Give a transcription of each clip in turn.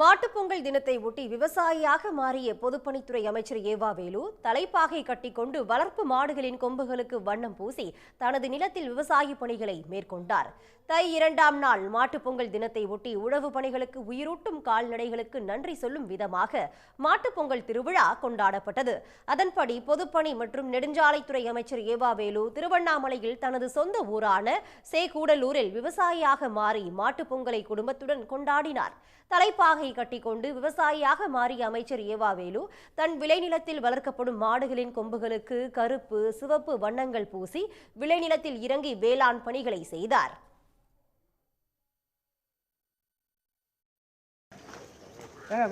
மாட்டுப்பொங்கல் தினத்தை ஒட்டி விவசாயியாக மாறிய பொதுப்பணித்துறை அமைச்சர் ஏவா வேலு தலைப்பாகை கட்டிக்கொண்டு வளர்ப்பு மாடுகளின் கொம்புகளுக்கு வண்ணம் பூசி தனது நிலத்தில் விவசாய பணிகளை மேற்கொண்டார். தை இரண்டாம் நாள் மாட்டுப்பொங்கல் தினத்தை ஒட்டி உழவு பணிகளுக்கு உயிரூட்டும் கால்நடைகளுக்கு நன்றி சொல்லும் விதமாக மாட்டுப்பொங்கல் திருவிழா கொண்டாடப்பட்டது. அதன்படி பொதுப்பணி மற்றும் நெடுஞ்சாலைத்துறை அமைச்சர் ஏவா வேலு திருவண்ணாமலையில் தனது சொந்த ஊரான சேகூடலூரில் விவசாயியாக மாறி மாட்டுப்பொங்கலை குடும்பத்துடன் கொண்டாடினார். தலைப்பாகை கட்டிக்கொண்டு விவசாயியாக மாறிய அமைச்சர் ஏவாவேலு தன் விளைநிலத்தில் வளர்க்கப்படும் மாடுகளின் கொம்புகளுக்கு கருப்பு சிவப்பு வண்ணங்கள் பூசி விளைநிலத்தில் இறங்கி வேளாண் பணிகளை செய்தார்.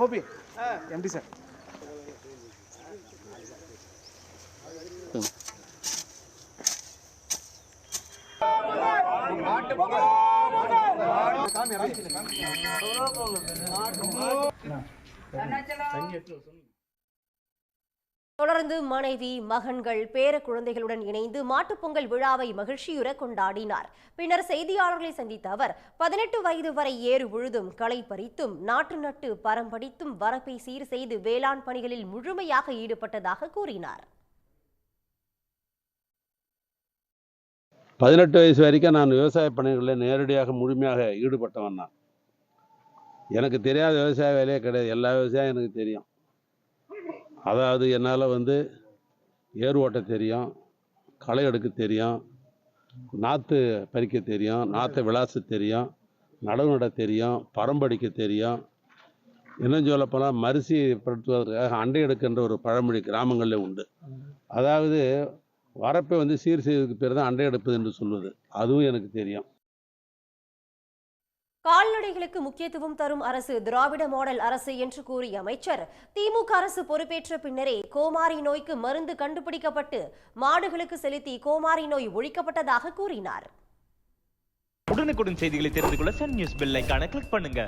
கோபி. எம்டி சார் தொடர்ந்து மனைவி மகன்கள் பேர குழந்தைகளுடன் இணைந்து மாட்டுப்பொங்கல் விழாவை மகிழ்ச்சியுற கொண்டாடினார். பின்னர் செய்தியாளர்களை சந்தித்த அவர் பதினெட்டு வயது வரை ஏறு உழுதும் களை பறித்தும் நாட்டு நட்டு பரம்படித்தும் வரப்பை சீர் செய்து வேளாண் பணிகளில் முழுமையாக ஈடுபட்டதாக கூறினார். பதினெட்டு வயசு வரைக்கும் நான் விவசாய பணிகளில் நேரடியாக முழுமையாக ஈடுபட்டவன் நான். எனக்கு தெரியாத விவசாய வேலையே கிடையாது. எல்லா விவசாயம் எனக்கு தெரியும். அதாவது என்னால் வந்து ஏர் ஓட்ட தெரியும் களை எடுக்க தெரியும் நாற்று பறிக்க தெரியும் நாற்றை விளாச தெரியும் நடவு நட தெரியும் பரம்படிக்க தெரியும். இன்னும் சொல்லப்போனால் மரிசி படுத்துவதற்காக அண்டை எடுக்கின்ற ஒரு பழமொழி கிராமங்களில் உண்டு. அதாவது வரப்பை வந்து சீர் செய்வதற்கு பேர் தான் அண்டை எடுப்பது என்று சொல்வது. அதுவும் எனக்கு தெரியும். கால்நடைகளுக்கு முக்கியத்துவம் தரும் அரசு திராவிட மாடல் அரசு என்று கூறிய அமைச்சர் திமுக அரசு பொறுப்பேற்ற பின்னரே கோமாரி நோய்க்கு மருந்து கண்டுபிடிக்கப்பட்டு மாடுகளுக்கு செலுத்தி கோமாரி நோய் ஒழிக்கப்பட்டதாக கூறினார். உடனுக்குடன் செய்திகளை தெரிந்து கொள்ள சன் நியூஸ் பெல் ஐகானை கிளிக் பண்ணுங்க.